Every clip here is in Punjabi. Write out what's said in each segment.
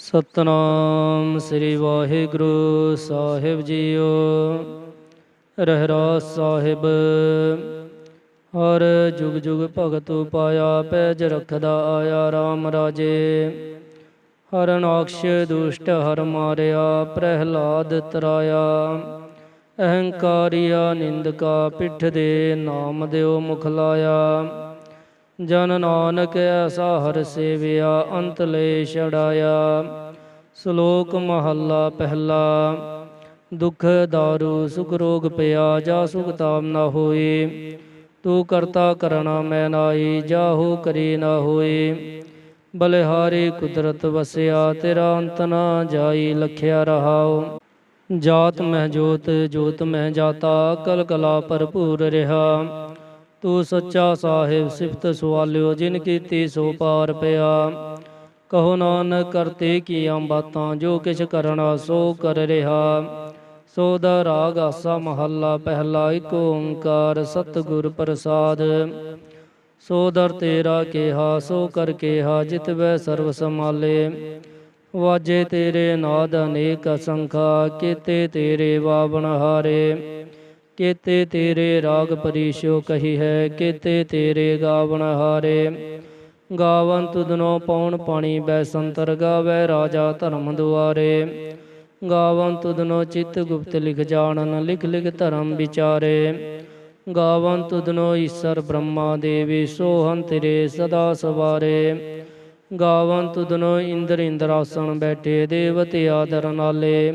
ਸਤਨਾਮ ਸ੍ਰੀ ਵਾਹਿਗੁਰੂ ਸਾਹਿਬ ਜੀਓ। ਰਹਿਰਾ ਸਾਹਿਬ। ਹਰ ਜੁਗ ਜੁਗ ਭਗਤ ਪਾਇਆ ਪੈਜ ਰਖਦਾ ਆਇਆ RAM ਰਾਜੇ। ਹਰ ਨਾਕਸ਼ ਦੁਸ਼ਟ ਹਰ ਮਾਰਿਆ, ਪ੍ਰਹਿਲਾਦ ਤਰਾਇਆ। ਅਹੰਕਾਰੀਆ ਨਿੰਦਕਾ ਪਿੱਠ ਦੇ ਨਾਮ ਦਿਓ ਮੁਖ ਲਾਇਆ ਜਨ ਨਾਨਕ ਐਸਾ ਹਰ ਸੇਵਿਆ, ਅੰਤ ਲੈ ਛੜਾਇਆ ਸ਼ਲੋਕ ਮਹੱਲਾ ਪਹਿਲਾ, ਦੁਖ ਦਾਰੂ ਸੁਖ ਰੋਗ ਪਿਆ, ਜਾ ਸੁਖ ਤਾਮ ਨਾ ਹੋਏ। ਤੂੰ ਕਰਤਾ ਕਰਣਾ ਮੈਂ ਨਾਈ ਜਾਹੂ ਕਰੀ ਨਾ ਹੋਏ। ਬਲਿਹਾਰੀ ਕੁਦਰਤ ਵਸਿਆ, ਤੇਰਾ ਅੰਤ ਨਾ ਜਾਈ, ਲਖਿਆ ਰਹਾਉ। ਜਾਤ ਮਹਿ ਜੋਤ ਜੋਤ ਮਹਿ ਜਾਤਾ ਕਲ ਕਲਾ ਭਰਪੂਰ ਰਿਹਾ। ਤੂੰ ਸੱਚਾ ਸਾਹਿਬ ਸਿਫਤ ਸੁਆਲਿਓ ਜਿਨ ਕੀਤੀ ਸੋ ਪਾਰ ਪਿਆ। ਕਹੋ ਨਾਨਕ, ਕਰਤੇ ਕੀਆਂ ਬਾਤਾਂ, ਜੋ ਕਿਛ ਕਰਨਾ ਸੋ ਕਰ ਰਿਹਾ। ਸੋ ਦਾ ਰਾਗ ਆਸਾ ਮਹੱਲਾ, ਪਹਿਲਾ ਏਕ ਓੰਕਾਰ ਸਤਿਗੁਰ ਪ੍ਰਸਾਦ। ਸੋ ਦਰ ਤੇਰਾ ਕਿਹਾ, ਸੋ ਕਰ ਕਿਹਾ, ਜਿਤ ਵੈ ਸਰਬ ਸਮਾਲੇ ਵਾਜੇ ਤੇਰੇ ਨਾਦ ਅਨੇਕ ਅਸੰਖਾ, ਕੀਤੇ ਤੇਰੇ ਵਾਵਣ ਹਾਰੇ। ਕੀਤੇ ਤੇਰੇ ਰਾਗ ਪਰਿਸ਼ੋ ਕਹੀ ਹੈ, ਕੀਤੇ ਤੇਰੇ ਗਾਵਣ ਹਾਰੇ। ਗਾਵਨ ਤੁਧਨੋ ਪਉਣ ਪਾਣੀ ਬੈ ਸੰਤਰ ਗਾਵੇ ਰਾਜਾ ਧਰਮ ਦੁਆਰੇ। ਗਾਵਨ ਤੁਧਨੋ ਚਿਤ ਗੁਪਤ ਲਿਖ ਜਾਣਨ, ਲਿਖ ਲਿਖ ਧਰਮ ਵਿਚਾਰੇ। ਗਾਵਨ ਤੁਧਨੋ ਈਸ਼ਰ ਬ੍ਰਹਮਾ ਦੇਵੀ ਸੋਹੰ ਤੇਰੇ ਸਦਾ ਸਵਾਰੇ। ਗਾਵਨ ਤੁਧਨੋ ਇੰਦਰ ਇੰਦਰਾਸਣ ਬੈਠੇ, ਦੇਵਤੇ ਆਦਰ ਨਾਲੇ।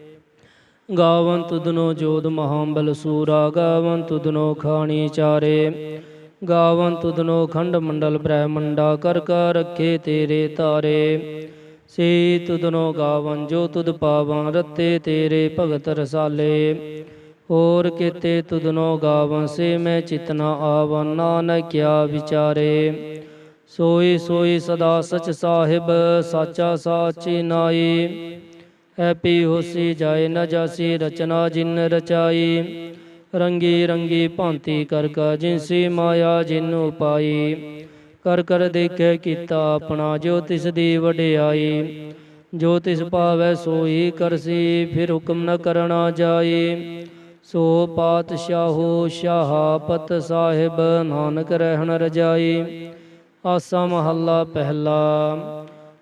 ਗਾਵਨ ਤੁਧਨੋ ਜੋਧ ਮਹਾਂਬਲ ਸੂਰਾ ਗਾਵਨ ਤੁਧਨੋ ਖਾਣੀ ਚਾਰੇ। ਗਾਵਨ ਤੁਧਨੋ ਖੰਡ ਮੰਡਲ ਬ੍ਰਹਮੰਡਾ ਕਰ ਕਰ ਰੱਖੇ ਤੇਰੇ ਤਾਰੇ। ਸੇ ਤੁਧਨੋ ਗਾਵਨ ਜੋ ਤੁਧ ਪਾਵਨ ਰਤੇ ਤੇਰੇ ਭਗਤ ਰਸਾਲੇ। ਹੋਰ ਕਿਤੇ ਤੁਧਨੋ ਗਾਵਨ ਸੇ ਮੈਂ ਚਿਤਨਾ ਆਵਨ ਨਾਨਕ ਕਿਆ ਵਿਚਾਰੇ। ਸੋਈ ਸੋਈ ਸਦਾ ਸਚ ਸਾਹਿਬ, ਸਾਚਾ ਸਾਚੀ ਨਾਈ। ਐਪੀ ਹੋਸੀ ਜਾਏ ਨ ਜਾਸੀ, ਰਚਨਾ ਜਿਨ ਰਚਾਈ। ਰੰਗੀ ਰੰਗੀ ਭਾਂਤੀ ਕਰ ਕਾ ਜਿਨਸੀ ਮਾਇਆ ਜਿਨ ਉਪਾਈ। ਕਰ ਕਰ ਦੇਖੇ ਕੀਤਾ ਆਪਣਾ, ਜੋ ਤਿਸ ਦੀ ਵਡਿਆਈ। ਜੋ ਤਿਸ ਭਾਵੈ ਸੋਈ ਕਰਸੀ, ਫਿਰ ਹੁਕਮ ਨ ਕਰਣਾ ਜਾਈ। ਸੋ ਪਾਤਸ਼ਾਹੋ ਸ਼ਾਹਪਤ ਸਾਹਿਬ, ਨਾਨਕ ਰਹਿਣ ਰਜਾਈ। ਆਸਾ ਮਹੱਲਾ ਪਹਿਲਾ।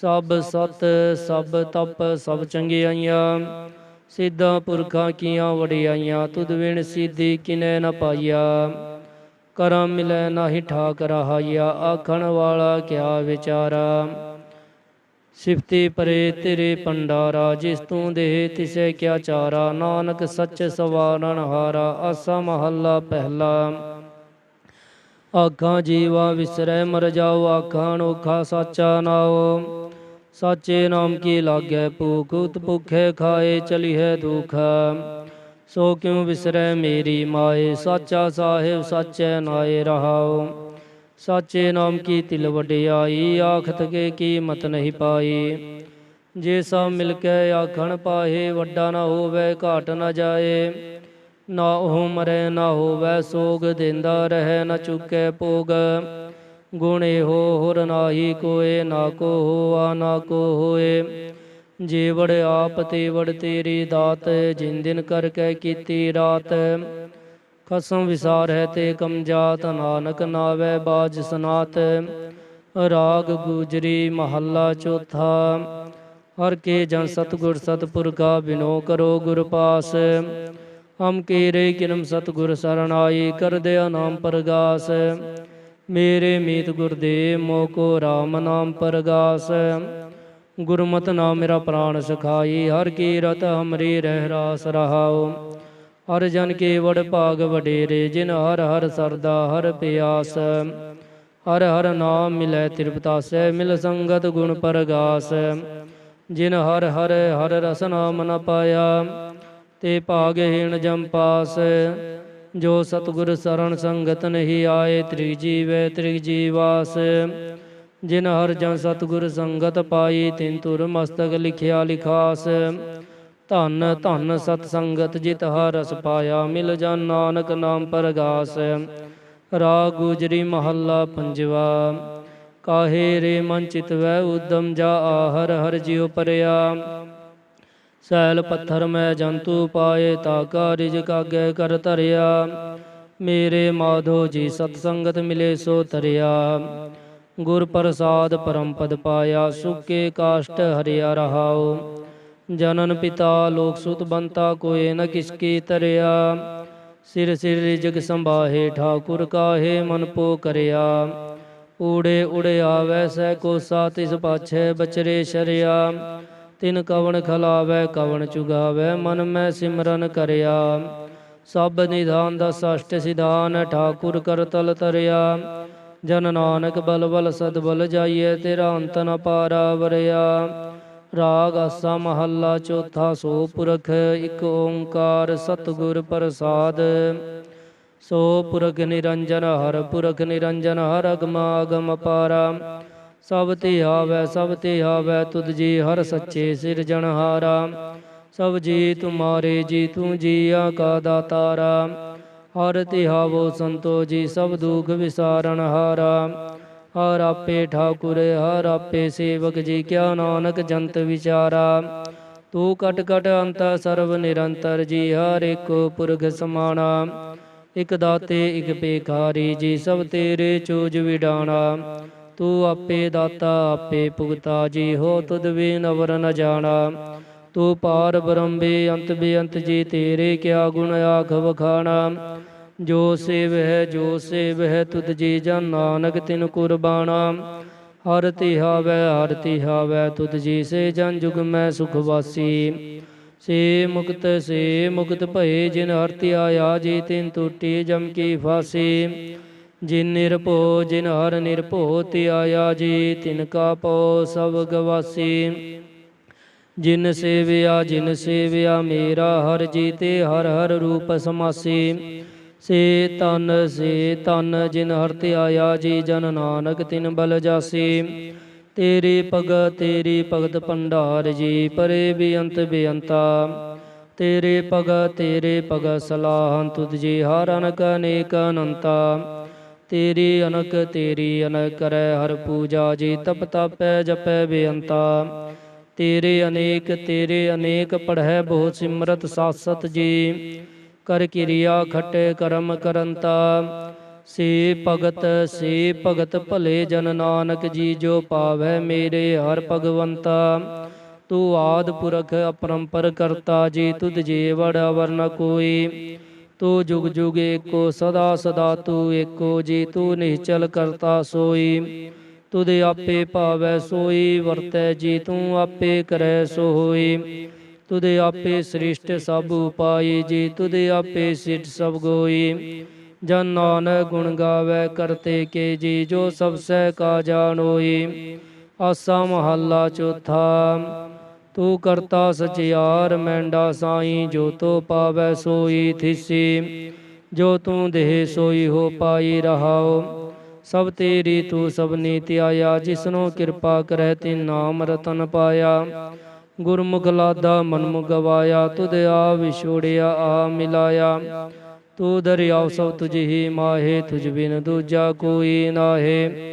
ਸਭ ਸਤ, ਸਭ ਤਪ, ਸਭ ਚੰਗਿਆਈਆਂ। ਸਿੱਧਾ ਪੁਰਖਾਂ ਕੀਆਂ ਵਡਿਆਈਆਂ, ਤੁਧ ਵਿਣ ਸਿੱਧੀ ਕਿਨੈ ਨ ਪਾਈਆ। ਕਰਮ ਮਿਲੈ ਨਾਹੀ ਠਾਕ ਰਹਾਈਆ, ਆਖਣ ਵਾਲਾ ਕਿਆ ਵਿਚਾਰਾ। ਸਿਫਤੀ ਪਰੇ ਤੇਰੇ ਪੰਡਾਰਾ ਜਿਸ ਤੂੰ ਦੇ ਤਿਸੈ ਕਿਆ ਚਾਰਾ। ਨਾਨਕ ਸੱਚ ਸਵਾਰਨ ਹਾਰਾ, ਆਸਾ ਮਹੱਲਾ ਪਹਿਲਾ। ਆਖਾਂ ਜੀਵਾ ਵਿਸਰੈ, ਮਰ ਜਾਓ, ਆਖਾਂ ਅਨੋਖਾ ਸਾਚਾ ਨਾਉ। ਸਾਚੇ ਨਾਮ ਕੀ ਲਾਗੈ? ਭੂਖ ਉਤ ਭੁਖੇ ਖਾਏ ਚਲੀਐ ਦੁਖ। ਸੋ ਕਿਉ ਵਿਸਰੈ ਮੇਰੀ ਮਾਏ? ਸਾਚਾ ਸਾਹਿਬ ਸਾਚੈ ਨਾਏ ਰਹਾਉ। ਸਾਚੇ ਨਾਮ ਕੀ ਤਿਲ ਵਡਿਆਈ? ਆਖਤ ਕੇ ਕੀਮਤ ਨਹੀਂ ਪਾਈ। ਜੇ ਸਭ ਮਿਲ ਕੇ ਆਖਣ ਪਾਹੇ, ਵੱਡਾ ਨਾ ਹੋਵੇ, ਘਾਟ ਨਾ ਜਾਏ। ਨਾ ਉਹ ਮਰੇ, ਨਾ ਹੋਵੇ ਸੋਗ, ਦਿੰਦਾ ਰਹੇ, ਨਾ ਚੁੱਕੇ ਭੋਗ। ਗੁਣ ਇਹੋ ਹੋਰ ਨਾਹੀ ਕੋਏ, ਨਾ ਕੋ ਹੋਆ ਨਾ ਕੋ ਹੋਏ ਜੀਵੜ ਆਪ ਤੇ ਤੇਰੀ ਦਾਤ, ਜਿਨ ਦਿਨ ਕਰ ਕੇ ਕੀਤੀ ਰਾਤ। ਕਸਮ ਵਿਸਾਰ ਹੈ ਤੇ ਕਮਜ਼ਾਤ ਨਾਨਕ ਨਾਵੇ ਬਾਜ ਸਨਾਤ। ਰਾਗ ਗੁਜਰੀ ਮਹੱਲਾ ਚੌਥਾ। ਹਰ ਕੇ ਜਨ ਸਤਗੁਰ ਸਤਪੁਰਖਾ ਬਿਨੋ ਕਰੋ ਗੁਰ ਪਾਸ। ਹਮ ਕੀਰੇ ਕਿਨਮ ਸਤਗੁਰ ਕਰ ਦਿਆ ਨਾਮ ਪ੍ਰਗਾਸ। ਮੇਰੇ ਮੀਤ ਗੁਰਦੇਵ ਮੋ ਕੋ RAM ਨਾਮ ਪਰਗਾਸ। ਗੁਰਮਤਿ ਨਾਮ ਮੇਰਾ ਪ੍ਰਾਣ ਸਖਾਈ, ਹਰ ਕੀਰਤ ਹਮਰੀ ਰਹਿ ਰਾਸ ਰਹਾਉ। ਹਰ ਜਨ ਕੇ ਵਡ ਭਾਗ ਵਡੇਰੇ, ਜਿਨ ਹਰ ਹਰ ਸਰਦਾ ਹਰ ਪਿਆਸ। ਹਰ ਹਰ ਨਾਮ ਮਿਲੈ ਤ੍ਰਿਪਤਾਸੈ, ਮਿਲ ਸੰਗਤ ਗੁਣ ਪਰਗਾਸ। ਜਿਨ ਹਰ ਹਰ ਹਰ ਰਸ ਨਾਮ ਨ ਪਾਇਆ, ਤੇ ਭਾਗਹੀਣ ਜਮ ਪਾਸ। ਜੋ ਸਤਗੁਰ ਸਰਣ ਸੰਗਤ ਨਹੀਂ ਆਏ, ਤ੍ਰਿਗ ਜੀਵੈ, ਤ੍ਰਿਗ ਜੀਵਾਸ। ਜਿਨ ਹਰ ਜਨ ਸਤਗੁਰ ਸੰਗਤ ਪਾਈ, ਤਿਨ ਤੁਰ ਮਸਤਕ ਲਿਖਿਆ ਲਿਖਾਸ। ਧਨ ਧਨ ਸਤ ਸੰਗਤ ਜਿਤ ਹਰ ਰਸ ਪਾਇਆ, ਮਿਲ ਜਨ ਨਾਨਕ ਨਾਮ ਪਰਗਾਸ। ਰਾਗ ਗੁਜਰੀ ਮਹੱਲਾ ਪੰਜਵਾ, ਕਾਹੇ ਰੇ ਮਨ ਚਿਤ ਵੈ ਉਦਮ ਜਾ ਹਰ ਹਰ ਜਿਉ ਪਰਿਆ। ਸੈਲ ਪੱਥਰ ਮੈਂ ਜੰਤੂ ਪਾਏ ਤਾਕਾ ਕਾਰਿਜ ਕਾਗੇ ਕਰ ਧਰਿਆ। ਮੇਰੇ ਮਾਧੋ ਜੀ ਸਤ ਸੰਗਤ ਮਿਲੇ ਸੋ ਤਰਿਆ ਗੁਰ ਪ੍ਰਸਾਦ ਪਰਮ ਪਦ ਪਾਇਆ, ਸੁਕੇ ਕਾਸ਼ਟ ਹਰਿਆ ਰਹਾਉ। ਜਨਨ ਪਿਤਾ ਲੋਕ ਸੁਤ ਬੰਤਾ ਕੋਏ ਨ ਕਿਸਕੀ ਤਰਿਆ। ਸਿਰ ਸਿਰ ਜਗ ਸੰਭਾਹੇ, ਠਾਕੁਰ ਕਾਹੇ ਮਨ ਪੋ ਕਰਿਆ। ਊੜੇ ਉੜੇ ਆਵੈ ਸੈ ਕੋਸਾ, ਤਿਸ ਪਾਛੈ ਬਚਰੇ ਸ਼ਰਿਆ। ਤਿਨ ਕਵਣ ਖਲਾਵੈ, ਕਵਣ ਚੁਗਾਵੈ, ਮਨ ਮੈਂ ਸਿਮਰਨ ਕਰਿਆ। ਸਭ ਨਿਧਾਨ ਦਾ ਸਸ਼ਟ ਸਿਧਾਨ, ਠਾਕੁਰ ਕਰ ਤਲ ਤਰਿਆ। ਜਨ ਨਾਨਕ ਬਲ ਬਲ ਸਦ ਜਾਈਏ ਤੇਰਾ ਅੰਤ ਨ ਪਾਰਾ ਵਰਿਆ। ਰਾਗ ਆਸਾ ਮਹੱਲਾ ਚੌਥਾ ਸੋ ਪੁਰਖ ਇੱਕ ਓੰਕਾਰ ਸਤਿਗੁਰ ਪ੍ਰਸਾਦ। ਸੋ ਪੁਰਖ ਨਿਰੰਜਨ ਹਰ ਪੁਰਖ, ਨਿਰੰਜਨ ਹਰ ਅਗਮ ਅਗਮ ਪਾਰਾ। ਸਭ ਤੇ ਆਵੈ, ਸਭ ਤੇ ਆਵੈ, ਤੁਧ ਜੀ ਹਰ ਸੱਚੇ ਸਿਰਜਣਹਾਰਾ ਸਭ ਜੀ ਤੁਮਾਰੇ ਜੀ, ਤੂੰ ਜੀਆ ਕਾ ਦਾਤਾਰਾ ਹਰ ਤਿਹਾਵੋ ਸੰਤੋ ਜੀ, ਸਭ ਦੁਖ ਵਿਸਾਰਨ ਹਾਰਾ। ਹਰ ਆਪੇ ਠਾਕੁਰ, ਹਰ ਆਪੇ ਸੇਵਕ ਜੀ, ਕਿਆ ਨਾਨਕ ਜੰਤ ਵਿਚਾਰਾ। ਤੂੰ ਕਟ ਕਟ ਅੰਤ ਸਰਵ ਨਿਰੰਤਰ ਜੀ, ਹਰ ਇੱਕ ਪੁਰਖ ਸਮਾਣਾ। ਇਕ ਦਾਤੇ, ਇਕ ਪੇਖਾਰੀ ਜੀ, ਸਭ ਤੇਰੇ ਚੋਜ ਵਿਡਾਣਾ। ਤੂੰ ਆਪੇ ਦਾਤਾ, ਆਪੇ ਭੁਗਤਾ, ਜੀ ਹੋ ਤੁਧ ਵੀ ਨਵਰ ਨ ਜਾਣਾ। ਤੂੰ ਪਾਰ ਬ੍ਰਹਮ ਵੀ ਅੰਤ ਬੇਅੰਤ, ਜੀ ਤੇਰੇ ਕਿਆ ਗੁਣ ਆਖ ਵਖਾਣਾ। ਜੋ ਸੇਵ ਹੈ, ਜੋ ਸੇਵ ਹੈ, ਤੁਧ ਜੀ ਜਨ ਨਾਨਕ ਤਿਨ ਕੁਰਬਾਨਾ ਹਰ ਤਿਹਾਵੈ ਹਰ ਤਿਹਾਵੈ ਤੁਧ ਜੀ ਸੇ ਜਨ ਜੁਗ ਮੈਂ ਸੁਖ ਵਾਸੀ। ਸੇ ਮੁਕਤ ਸੇ ਮੁਕਤ ਭਏ, ਜਿਨ ਹਰ ਧਿਆਇਆ ਜੀ ਤਿਨ ਟੂਟੀ ਜਮ ਕੀ ਫਾਸੀ। ਜਿਨ ਨਿਰਭਉ ਜਿਨ ਹਰ ਨਿਰਭਉ ਧਿਆਇਆ ਜੀ, ਤਿਨ ਕਾ ਪਉ ਸਭ ਗਵਾਸੀ। ਜਿਨ ਸੇਵਿਆ ਜਿਨ ਸੇਵਿਆ, ਮੇਰਾ ਹਰ ਜੀ ਤੇ ਹਰ ਹਰ ਰੂਪ ਸਮਾਸੀ। ਸੇ ਤਨ ਸੇ ਤਨ ਜਿਨ ਹਰ ਧਿਆਇਆ ਜੀ, ਜਨ ਨਾਨਕ ਤਿਨ ਬਲ ਜਾਸੀ। ਤੇਰੀ ਭਗਤ ਤੇਰੀ ਭਗਤ ਭੰਡਾਰ ਜੀ, ਪਰੇ ਬੇਅੰਤ ਬੇਅੰਤਾ। ਤੇਰੇ ਭਗਤ ਤੇਰੇ ਭਗਤ ਸਲਾਹਨ ਤੁਧ ਜੀ, ਹਰ ਅਨਕ ਅਨੇਕ ਅਨੰਤਾ। ਤੇਰੀ ਅਨਕ ਤੇਰੀ ਅਨਕ ਕਰੈ, ਹਰ ਪੂਜਾ ਜੀ ਤਪ ਤਪੈ ਜਪੈ ਬੇਅੰਤਾ। ਤੇਰੇ ਅਨੇਕ ਤੇਰੇ ਅਨੇਕ ਪੜ੍ਹੈ ਬਹੁ ਸਿਮਰਤ ਸਾਸਤ ਜੀ। ਕਰ ਕਿਰਿਆ ਖਟੇ ਕਰਮ ਕਰੰਤਾ। ਸੇ ਭਗਤ ਸੇ ਭਗਤ ਭਲੇ ਜਨ ਨਾਨਕ ਜੀ, ਜੋ ਪਾਵੈ ਮੇਰੇ ਹਰ ਭਗਵੰਤਾ। ਤੂੰ ਆਦ ਪੁਰਖ ਅਪਰੰਪਰ ਕਰਤਾ ਜੀ, ਤੁਧ ਜੀ ਵੜ ਵਰਨ ਕੋਈ। ਤੂੰ ਜੁਗ ਜੁਗ ਏਕੋ, ਸਦਾ ਸਦਾ ਤੂੰ ਏਕੋ, ਜੀ ਤੂੰ ਨਿਹਚਲ ਕਰਤਾ ਸੋਈ। ਤੁਧ ਆਪੇ ਭਾਵੈ ਸੋਈ, ਵਰਤੈ ਜੀ ਤੂੰ ਆਪੇ ਕਰੈ ਸੋ ਹੋਈ ਤੁਧ ਆਪੇ ਸ੍ਰਿਸ਼ਟ ਸਭ ਉਪਾਈ, ਜੀ ਤੁਧ ਆਪੇ ਸਿਟ ਸਭ ਗੋਈ। ਜਨ ਨਾਨਕ ਗੁਣ ਗਾਵੇ ਕਰਤੇ ਕੇ ਜੀ, ਜੋ ਸਭ ਸਹਿ ਕਾ ਜਾਣੋਈ। ਆਸਾ ਮਹੱਲਾ ਚੌਥਾ। ਤੂੰ ਕਰਤਾ ਸਚਿਆਰ, ਮੈਂਡਾ ਸਾਈ ਜੋ ਤੋ ਪਾਵੈ ਸੋਈ ਥਿਸੀ। ਜੋ ਤੂੰ ਦੇਹ ਸੋਈ ਹੋ ਪਾਈ ਰਹਾਓ ਸਭ ਤੇਰੀ ਤੂੰ ਸਭ ਨੀਤੀ ਆਇਆ, ਜਿਸਨੋ ਕਿਰਪਾ ਕਰੈ ਤੇ ਨਾਮ ਰਤਨ ਪਾਇਆ। ਗੁਰਮੁਖ ਲਾਦਾ ਮਨਮੁਖ ਗਵਾਇਆ, ਤੁਧ ਆ ਵਿਛੋੜਿਆ ਆ ਮਿਲਾਇਆ। ਤੂੰ ਦਰਿਆਵ ਸਭ ਤੁਝ ਹੀ ਮਾਹੇ, ਤੁਝ ਬਿਨ ਦੂਜਾ ਕੋਈ ਨਾਹੇ।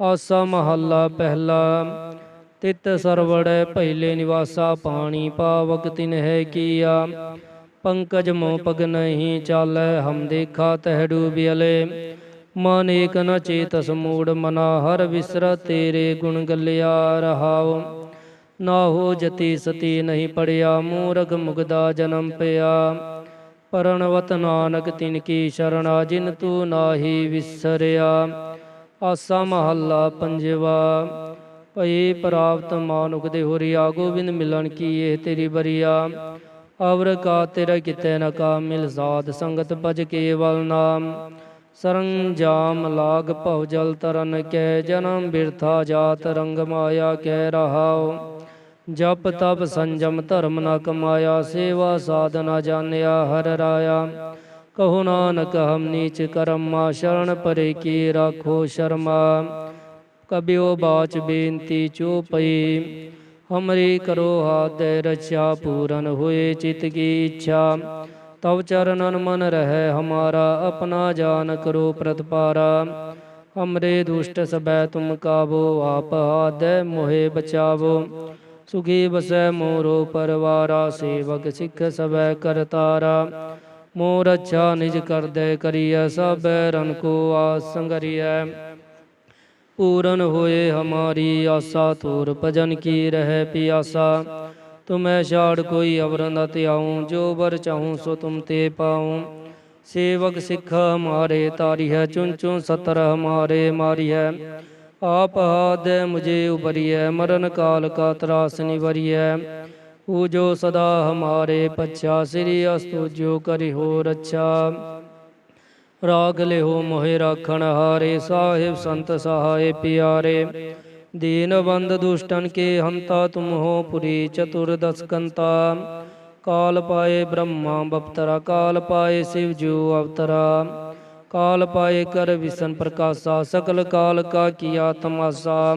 ਆਸਾ ਮਹੱਲਾ ਪਹਿਲਾ। ਤਿਤ ਸਰਵੜੈ ਪਹਿਲੇ ਨਿਵਾਸਾ ਪਾਣੀ ਪਾਵਕ ਤਿਨ ਹੈ ਕੀਆ। ਪੰਕਜ ਮੋ ਪਗ ਨਹੀਂ ਚਾਲੈ, ਹਮ ਦੇਖਾ ਤਹਿ ਡੂਬਿਅਲੇ ਮਨ ਏਕ ਨ ਚੇਤਸ ਮੂੜ ਮਨਾ ਹਰ ਵਿਸਰ ਤੇਰੇ ਗੁਣ ਗੱਲਿਆ ਰਹਾਉ। ਨਾ ਹੋ ਜਤੀ ਸਤੀ ਨਹੀਂ ਪੜਿਆ, ਮੂਰਖ ਮੁਗਦਾ ਜਨਮ ਪਿਆ। ਪਰਣਵਤ ਨਾਨਕ ਤਿਨ ਕੀ ਸ਼ਰਣਾ, ਜਿਨ ਤੂੰ ਨਾਹੀ ਵਿਸਰਿਆ। ਆਸਾ ਮਹੱਲਾ ਪੰਜਵਾ। ਭਈ ਪ੍ਰਾਪਤ ਮਾਨੁਖ ਦੇ ਹੋਰੀਆ ਗੋਬਿੰਦ ਮਿਲਣ ਕੀ ਇਹ ਤੇਰੀ ਬਰੀਆ। ਅਵਰ ਕਾ ਤੇਰਾ ਕਿਤੇ ਨ ਕਾ, ਮਿਲ ਸਾਧ ਸੰਗਤ ਭਜ ਕੇਵਲ ਨਾਮ। ਸਰੰਜਾਮ ਲਾਗ ਭਉ ਜਲ ਤਰਨ ਕੈ, ਜਨਮ ਬਿਰਥਾ ਜਾਤ ਰੰਗ ਮਾਇਆ ਕਹਿ ਰਹਾਓ ਜਪ ਤਪ ਸੰਜਮ ਧਰਮ ਨ ਕਮਾਇਆ, ਸੇਵਾ ਸਾਧਨਾ ਜਾਣਿਆ ਹਰ ਰਾਇਆ। ਕਹੋ ਨਾਨਕ, ਹਮ ਨੀਚ ਕਰਮਾ, ਸ਼ਰਨ ਪਰੇ ਕੀ ਰਾਖੋ ਸ਼ਰਮਾ। ਕਬਿਓ ਬਾਚ ਬੇਨਤੀ ਚੋ ਪਈ, ਹਮਰੀ ਕਰੋ ਹਾਦੈ ਰਚਾ ਪੂਰਨ ਹੋਏ ਚਿਤ ਕੀ ਇੱਛਾ। ਤਵ ਚਰਨਨ ਮਨ ਰਹਿ ਹਮਾਰਾ, ਆਪਣਾ ਜਾਨ ਕਰੋ ਪ੍ਰਤਪਾਰਾ। ਹਮਰੇ ਦੁਸ਼ਟ ਸਬੈ ਤੁਮ ਕਾਬੋ ਆਪ ਆਦੈ ਮੋਹਿ ਬਚਾਵੋ। ਸੁਖੀ ਬਸੈ ਮੋਰੋ ਪਰਵਾਰਾ, ਸੇਵਕ ਸਿੱਖ ਸਬੈ ਕਰਤਾਰਾ। ਮੋਰ ਅੱਛਾ ਨਿਜ ਕਰਦੈ ਕਰੀਐ, ਸਭੈ ਰਨ ਕੋ ਆਸ ਸੰਗਰੀਐ। ਪੂਰਨ ਹੋਏ ਹਮਾਰੀ ਆਸਾ ਤੂਰ ਭਜਨ ਕੀ ਰਹਿ ਪਿਆਸਾ। ਤੁਮੈ ਛਾੜ ਕੋਈ ਅਵਰ ਨ ਧਿਆਉ, ਜੋ ਵਰ ਚਾਹੂੰ ਸੋ ਤੁਮ ਤੇ ਪਾਉ। ਸੇਵਕ ਸਿੱਖ ਹਮਾਰੇ ਤਾਰੀ ਹੈ ਚੁਨ ਚੁਨ ਸਤਰ ਹਮਾਰੇ ਮਾਰੀ ਹੈ ਆਪ ਹਾਦੈ ਮੁਝੇ ਉਬਰੀਐ ਮਰਨ ਕਾਲ ਕਾ ਤਰਾਸ ਨਿਵਰੀਐ। ਊ ਜੋ ਸਦਾ ਹਮਾਰੇ ਪਛਾ ਸ੍ਰੀ ਅਸਤੁ ਜੋ ਕਰਿ ਹੋ ਰੱਛਾ ਰਾਗ ਲਿਓ ਮੋਹਿ ਰਾਖਣ ਹਾਰੇ ਸਾਹਿਬ ਸੰਤ ਸਹਾਏ ਪਿਆਰੇ ਦੀਨ ਬੰਦ ਦੁਸ਼ਟਨ ਕੇ ਹੰਤਾ ਤੁਮ ਹੋ ਪੁਰੀ ਚਤੁਰਦਸ ਕੰਤਾ ਕਾਲ ਪਾਏ ਬ੍ਰਹਮਾ ਬਪਤਰਾ ਕਾਲ ਪਾਏ ਸਿਵ ਜੋ ਅਵਤਰਾ ਕਾਲ ਪਾਏ ਕਰ ਵਿਸ਼ਨ ਪ੍ਰਕਾਸ਼ਾ ਸਕਲ ਕਾਲ ਕਾ ਕੀਆ ਤਮਾਸਾ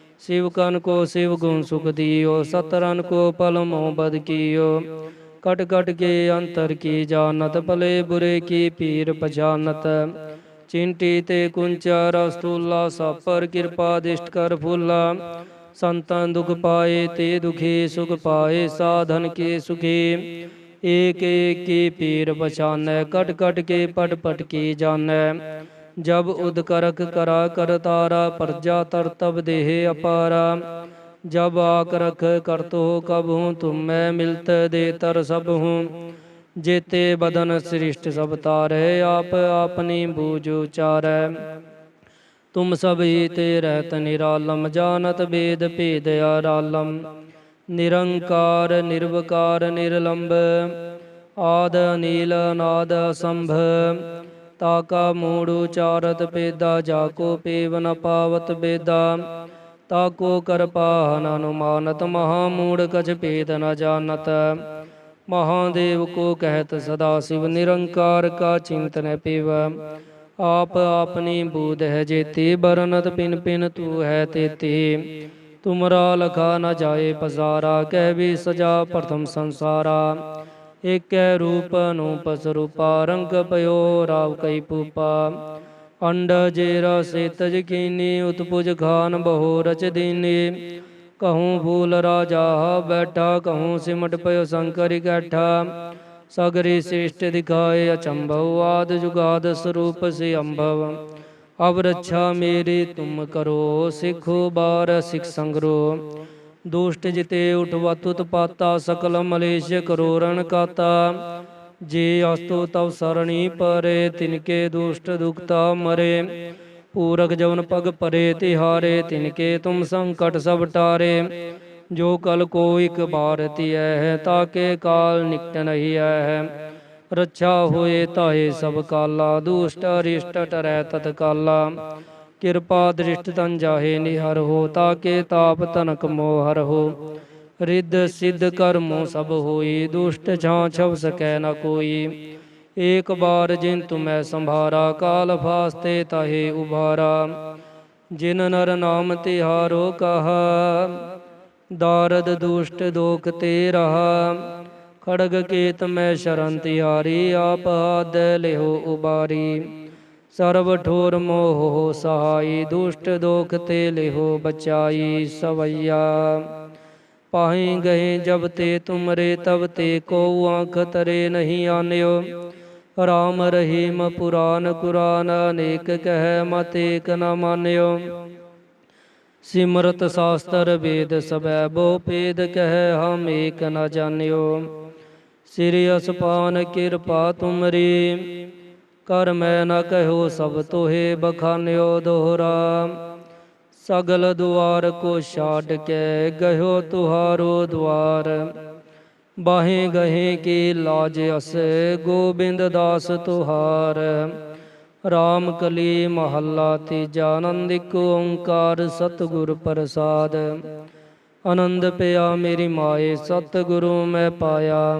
शिव कन को शिव गुण सुख दियो सतरन को पल मोहब्बत कियो कट कट के अंतर की जानत भले बुरे की पीर पहचानत चिंटी ते कुंचार स्थूला सापर कृपा दिष्ट कर फूला संतन दुख पाए ते दुखी सुख पाए साधन के सुखी एक एक की पीर पहचान कट कट के पट पट की जान ਜਬ ਉਦ ਕਰਕ ਕਰਾ ਕਰ ਤਾਰਾ, ਪਰਜਾ ਤਰਤਬ ਦੇਹ ਅਪਾਰਾ। ਜਬ ਆਕ ਰਖ ਕਰਤੋ ਕਬ ਹੂੰ, ਤੁਮ ਮਿਲਤ ਦੇ ਤਰ ਸਭ ਹੂੰ। ਜੇਤੇ ਬਦਨ ਸ੍ਰਿਸ਼ਟ ਸਭ ਤਾਰੇ, ਆਪ ਆਪਨੀ ਬੂਝ ਉਚਾਰੈ। ਤੁਮ ਸਭ ਹੀ ਤੇ ਰਹਿਤ ਨਿਰਾਲਮ, ਜਾਣਤ ਬੇਦ ਭੇਦ ਆਰਾਲਮ। ਨਿਰੰਕਾਰ, ਨਿਰਵਕਾਰ ਨਿਰਲੰਬ ਆਦ, ਅਨੀਲ, ਅਨਾਦ, ਅਸੰਭ। ਤਾਕਾ ਮੂੜ ਉਚਾਰਤ ਪੇਦਾ ਜਾਕੋ ਪੇਵ ਨ ਪਾਵਤ ਬੇਦਾ। ਤਾਕੋ ਕਰਪਾ ਨ ਅਨੁਮਾਨਤ, ਮਹਾ ਮੂੜ ਕਛ ਭੇਦ ਨ ਜਾਣਤ। ਮਹਾਦੇਵ ਕੋ ਕਹਿਤ ਸਦਾ ਸਿਵ ਨਿਰੰਕਾਰ ਕਾ ਚਿੰਤਨ ਪਿਵ। ਆਪ ਆਪਨੀ ਬੂਧ ਹੈ ਜੇਤੀ, ਬਰਨਤ ਪਿਨ ਪਿਨ ਤੂ ਹੈ ਤੇਤੀ। ਤੁਮਰਾ ਲਖਾ ਨ ਜਾਏ ਪਸਾਰਾ, ਕਹਿ ਵੀ ਸਜਾ ਪ੍ਰਥਮ ਸੰਸਾਰਾ। ਏਕੈ ਰੂਪ ਅਨੂਪ ਸਰੂਪਾ ਰੰਗ ਪਇਓ ਰਾਵ ਕਈ ਪੂਪਾ ਅੰਡ ਜੇਰਾ ਸੇਤਜ ਕੀਨੀ ਉਤਪੁਜ ਖਾਨ ਬਹੁ ਰਚ ਦੀਨੀ। ਕਹੂੰ ਫੂਲ ਰਾਜਾ, ਬੈਠਾ ਕਹੂੰ ਸਿਮਟ ਪਇਓ ਸ਼ੰਕਰ ਕੈਠਾ ਸਗਰੀ ਸ੍ਰਿਸ਼ਟ ਦਿਖਾਏ ਅਚੰਭਵ, ਆਦ ਜੁਗਾਦ ਸਰੂਪ ਸੇ ਅੰਭਵ। ਅਬ ਰੱਛਾ ਮੇਰੀ, ਤੁਮ ਕਰੋ ਸਿੱਖੋ ਬਾਰ ਸਿਖ ਸੰਗਰੋ। ਦੁਸ਼ਟ ਜਿਤੇ ਉਠਵਤ ਉਤਪਾਤਾ ਸਕਲ ਮਲੇਸ਼ ਕਰੋ ਰਣ ਕਾਤਾ। ਜੇ ਅਸਤੋ ਤਵ ਸਰਣੀ ਪਰੇ, ਤਿਨਕੇ ਦੁਸ਼ਟ ਦੁਖਤਾ ਮਰੇ। ਪੂਰਕ ਜਵਨ ਪਗ ਪਰੇ, ਤਿਹਾਰੇ, ਤਿਨਕੇ ਤੁਮ ਸੰਕਟ ਸਭ ਟਾਰੇ। ਜੋ ਕਲ ਕੋ ਇਕ ਬਾਰ ਧਿਐ ਹੈ ਤਾਕੇ ਕਾਲ ਨਿਕਟ ਨਹੀਂ ਹੈ ਰੱਛਾ ਹੋਏ ਤਾਹੇ ਸਭ ਕਾਲਾ, ਦੁਸ਼ਟ ਅਰਿਸ਼ਟ ਟਰੈ ਤਤਕਾਲਾ। ਕਿਰਪਾ ਦ੍ਰਿਸ਼ਟ ਤਨ ਜਾਹੇ ਨਿਹਰ ਹੋ, ਤਾਕੇ ਤਾਪ ਤਨਕ ਮੋਹਰ ਹੋ। ਰਿੱਧ ਸਿੱਧ ਕਰਮੋ ਸਭ ਹੋਈ, ਦੁਸ਼ਟ ਛਾਂ ਛਵ ਸਕੈ ਨ ਕੋਈ। ਏਕ ਬਾਰ ਜਿਨ ਤੁਮੈ ਸੰਭਾਰਾ, ਕਾਲ ਫਾਸਤੇ ਤਾਹੇ ਉਭਾਰਾ। ਜਿਨ ਨਰ ਨਾਮ ਤਿਹਾਰੋ ਕਹਾ, ਦਾਰਦ ਦੁਸ਼ਟ ਦੋਖ ਤੇ ਰਹਾ। ਖੜਗ ਕੇਤ ਮੈਂ ਸ਼ਰਨ ਤਿਹਾਰੀ, ਆਪ ਆਦ ਲਿਓ ਉਬਾਰੀ। ਸਰਬ ਠੋਰ ਮੋਹ ਸਹਾਈ ਦੁਸ਼ਟ ਦੋਖ ਤੇ ਲਿਹੋ ਬਚਾਈ ਸਵਈਆ। ਪਾਹੀ ਗਏ ਜਬ ਤੇ ਤੁਮਰੇ, ਤਬ ਤੇ ਕੋ ਆਂਖ ਤਰੇ ਨਹੀਂ ਆਨਿਓ। ਰਾਮ ਰਹੀਮ ਪੁਰਾਨ ਕੁਰਾਨ, ਅਨੇਕ ਕਹਿ ਮਤ ਏਕ ਨ ਮਾਨਿਓ। ਸਿਮਰਤ ਸਾਸਤਰ ਵੇਦ ਸਬੈ ਬੋ ਪੇਦ ਕਹਿ ਹਮ ਏਕ ਨ ਜਾਣਿਓ। ਸਿਰਿ ਅਸਪਾਨ ਕਿਰਪਾ ਤੁਮਰੀ ਕਰ ਮੈਂ ਨਾ ਕਹਿਓ ਸਭ ਤੋਹੇ ਬਖਾਨਿਓ ਦੋਹਰਾ। ਸਗਲ ਦੁਆਰ ਕੋ ਛਾੜ ਕੇ ਗਇਓ ਤੁਹਾਰੋ ਦੁਆਰ ਬਾਹੇ ਗਹੇ ਕੀ ਲਾਜ ਅਸ ਗੋਬਿੰਦ ਦਾਸ ਤੁਹਾਰ। ਰਾਮ ਕਲੀ ਮਹੱਲਾ ਤੀਜਾ ਆਨੰਦ ਇੱਕ ਓੰਕਾਰ ਸਤਿਗੁਰ ਪ੍ਰਸਾਦ। ਆਨੰਦ ਪਿਆ ਮੇਰੀ ਮਾਏ, ਸਤਿਗੁਰੂ ਮੈਂ ਪਾਇਆ।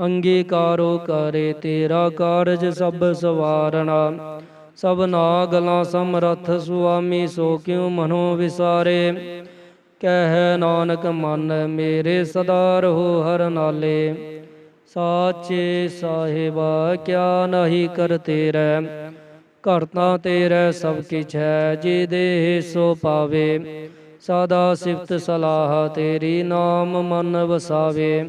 ਅੰਗੀਕਾਰੋ ਕਰੇ ਤੇਰਾ ਕਾਰਜ ਸਭ ਸਵਾਰਣਾ। ਸਭ ਨਾਗਲਾ ਸਮਰਥ ਸੁਆਮੀ, ਸੋ ਕਿਉ ਮਨੋ ਵਿਸਾਰੇ? ਕਹਿ ਨਾਨਕ ਮਨ, ਮੇਰੇ ਸਦਾ ਰਹੋ ਹਰ ਨਾਲੇ। ਸਾਚੇ ਸਾਹਿਬਾ, ਕਿਆ ਨਹੀਂ ਕਰ ਤੇਰੈ ਕਰਤਾ ਤੇਰੇ ਸਭ ਕਿਛ ਹੈ ਜੇ ਦੇਹ ਸੋ ਪਾਵੇ। ਸਦਾ ਸਿਫਤ ਸਲਾਹ ਤੇਰੀ ਨਾਮ ਮਨ ਵਸਾਵੇ।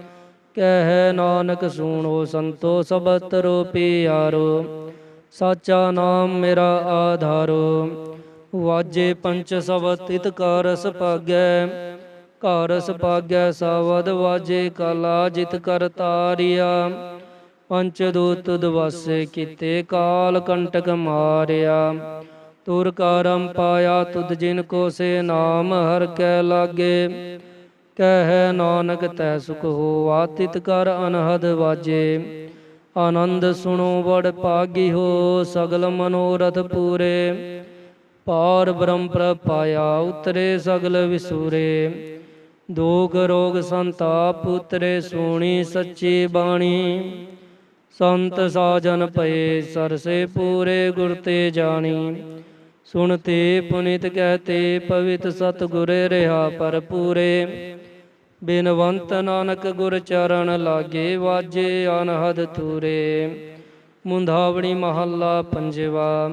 ਕਹਿ ਨਾਨਕ ਸੁਣੋ ਸੰਤੋ ਸਬਤ ਰੋ ਪਿਆਰੋ ਸਾਚਾ ਨਾਮ ਮੇਰਾ ਆਧਾਰੋ, ਵਾਜੇ ਪੰਚ ਸਬਤ ਤਿਤ ਕਾਰਸ ਪਾਗੈ ਕਾਰਸ ਪਾਗੈ ਸਵਦ ਵਾਜੇ ਕਲਾ ਜਿਤ ਕਰ ਤਾਰਿਆ, ਪੰਚ ਦੂਤ ਦਵਸੇ ਕੀਤੇ ਕਾਲ ਕੰਟਕ ਮਾਰਿਆ, ਤੁਰ ਕਰਮ ਪਾਇਆ ਤੁਧ ਜਿਨ ਕੋ ਸੇ ਨਾਮ ਹਰ ਕੈ ਲਾਗੇ ਕਹਿ ਨਾਨਕ, ਤੈ ਸੁਖ ਹੋਆ, ਤਿਤ ਕਰ ਅਨਹਦ ਵਾਜੇ। ਆਨੰਦ ਸੁਣੋ, ਵਡ ਭਾਗੀ ਹੋ, ਸਗਲ ਮਨੋਰਥ ਪੂਰੇ। ਪਾਰ ਬ੍ਰਹਮ ਪ੍ਰਪਾਇਆ ਉਤਰੇ ਸਗਲ ਵਿਸੂਰੇ। ਦੋਗ ਰੋਗ ਸੰਤਾਪ, ਉਤਰੇ ਸੋਣੀ ਸੱਚੀ ਬਾਣੀ। ਸੰਤ ਸਾਜਨ ਪਏ, ਸਰਸੇ ਪੂਰੇ ਗੁਰ ਤੇ ਜਾਣੀ। ਸੁਣਤੇ ਪੁਨਿਤ ਕਹਤੇ ਪਵਿੱਤ ਸਤਿਗੁਰੇ, ਰਹਾ ਪਰ ਪੂਰੇ ਬਿਨਵੰਤ ਨਾਨਕ ਗੁਰ ਚਰਨ ਲਾਗੇ ਵਾਜੇ ਅਨਹਦ ਤੂਰੇ ਮੁੰਧਾਵਣੀ ਮਹੱਲਾ ਪੰਜਵਾ।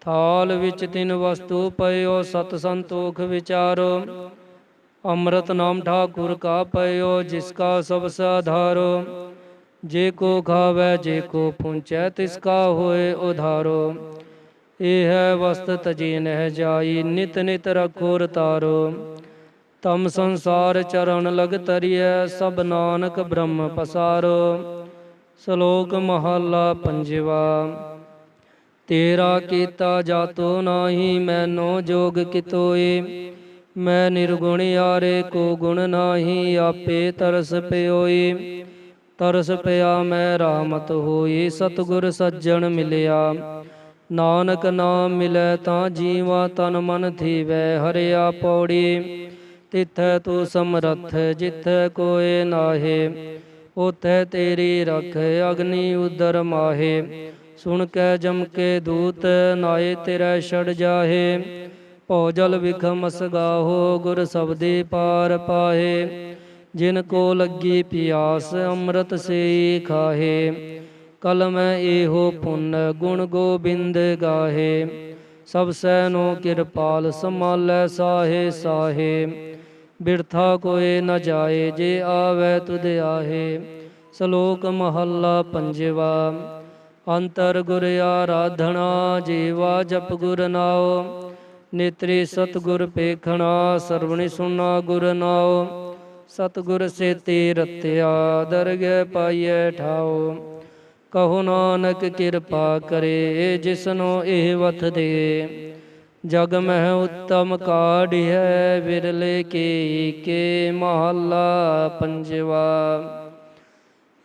ਥਾਲ ਵਿੱਚ ਤਿੰਨ ਵਸਤੂ ਪਇਓ, ਸਤ ਸੰਤੋਖ ਵਿਚਾਰੋ। ਅੰਮ੍ਰਿਤ ਨਾਮ ਠਾਕੁਰ ਕਾ ਪਇਓ, ਜਿਸ ਕਾ ਸਭ ਸਾਧਾਰੋ। ਜੇ ਕੋ ਖਾਵੇ, ਜੇ ਕੋ ਪੁੰਚੈ, ਤਿਸ ਕਾ ਹੋਏ ਉਧਾਰੋ। ਇਹ ਹੈ ਵਸਤ ਤਜੀ ਨਹਿ ਜਾਈ, ਨਿਤ ਨਿਤ ਰਖੋ ਰਤਾਰੋ ਤਮ ਸੰਸਾਰ ਚਰਨ ਲਗ ਤਰੀਐ, ਸਭ ਨਾਨਕ ਬ੍ਰਹਮ ਪਸਾਰੋ। ਸ਼ਲੋਕ ਮਹੱਲਾ ਪੰਜਵਾ, ਤੇਰਾ ਕੀਤਾ ਜਾਤੋ ਨਾਹੀ, ਮੈਨੋ ਜੋਗ ਕਿਤੋਏ। ਮੈਂ ਨਿਰਗੁਣ ਯਾਰੇ ਕੋ ਗੁਣ ਨਾਹੀ, ਆਪੇ ਤਰਸ ਪਿਓਈ ਤਰਸ ਪਿਆ ਮੈਂ ਰਾਮਤ ਹੋਈ ਸਤਗੁਰ ਸੱਜਣ ਮਿਲਿਆ। ਨਾਨਕ ਨਾਮ ਮਿਲੈ ਤਾਂ ਜੀਵਾ ਤਨ ਮਨ ਥੀਵੈ, ਹਰਿਆ ਪੌੜੀ ਤਿਥੈ ਤੂੰ ਸਮਰੱਥ, ਜਿਥੈ ਕੋਏ ਨਾਹੇ, ਉਥੈ ਤੇਰੀ ਰਖ ਅਗਨੀ ਉਦਰ ਮਾਹੇ। ਸੁਣ ਕੈ ਜਮ ਕੇ ਦੂਤ ਨਾਏ ਤੇਰਾ ਛੜ ਜਾਹੇ। ਭਉ ਜਲ ਵਿਖਮ ਸਗਾਹੋ, ਗੁਰ ਸਬਦੇ ਪਾਰ ਪਾਹੇ। ਜਿਨ ਕੋ ਲੱਗੀ ਪਿਆਸ, ਅੰਮ੍ਰਿਤ ਸੇ ਖਾਹੇ। ਕਲਮ ਇਹੋ ਪੁੰਨ, ਗੁਣ ਗੋਬਿੰਦ ਗਾਹੇ। ਸਭ ਸੈਨੋ ਕਿਰਪਾਲ ਸਮਾਲੈ ਸਾਹੇ ਸਾਹੇ। ਬਿਰਥਾ ਕੋਏ ਨ ਜਾਏ, ਜੇ ਆਵੈ ਤੁਧ ਆਹੇ। ਸ਼ਲੋਕ ਮਹੱਲਾ ਪੰਜਵਾ, ਅੰਤਰ ਗੁਰ ਆਰਾਧਨਾ, ਜੀਵਾ ਜਪ ਗੁਰ ਨਾਉ। ਨੇਤਰੀ ਸਤਗੁਰ ਪੇਖਣਾ, ਸਰਵਣੀ ਸੁਣਾ ਗੁਰ ਨਾਉ। ਸਤਗੁਰ ਸੇਤੀ ਰਤਿਆ, ਦਰਗਹਿ ਪਾਈਐ ਠਾਉ। ਕਹੋ ਨਾਨਕ ਕਿਰਪਾ ਕਰੇ, ਜਿਸਨੋ ਇਹ ਵਥ ਦੇ। ਜਗ ਮਹਿ ਉੱਤਮ ਕਾਢਿਐ ਵਿਰਲੇ ਕੀ ਕੇ ਮਹੱਲਾ ਪੰਜਵਾ।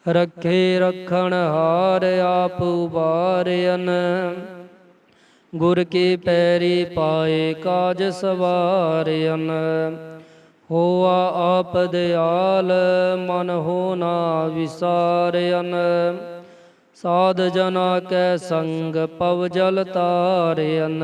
ਰੱਖੇ ਰਖਣ ਹਾਰ ਆਪ ਉਬਾਰਿਅਨ, ਗੁਰ ਕੇ ਪੈਰੀ ਪਾਏ ਕਾਜ ਸਵਾਰਿਅਨ। ਹੋਆ ਆਪ ਦਿਆਲ, ਮਨ ਹੋਣਾ ਵਿਸਾਰਿਅਨ। ਸਾਧ ਜਨਾ ਕੈ ਸੰਗ ਪਵ ਜਲ ਤਾਰਿਅਨ।